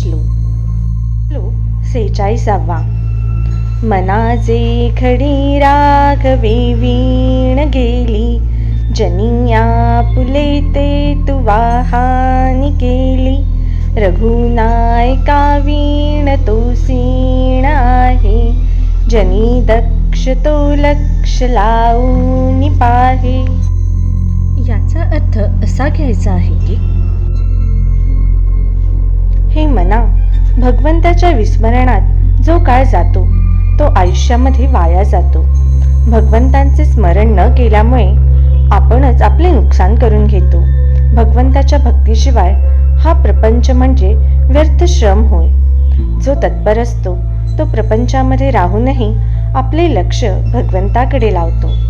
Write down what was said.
श्लोक श्लोक सेहेचाळीसावा मनाचे खडी राघवे वीण गेली. जनिया पुले ते तू वाहानी केली. रघुनायका वीण तो सीण आहे. जनी दक्ष तो लक्ष लावून पाहे. याचा अर्थ असा घ्यायचा आहे की भगवंताच्या विस्मरणात जो काळ जातो तो आयुष्यामध्ये वाया जातो. भगवंतांचे स्मरण न केल्यामुळे आपणच आपले नुकसान करून घेतो. भगवंताच्या भक्तीशिवाय हा प्रपंच म्हणजे व्यर्थ श्रम होय. जो तत्पर असतो तो प्रपंचामध्ये राहूनही आपले लक्ष भगवंताकडे लावतो.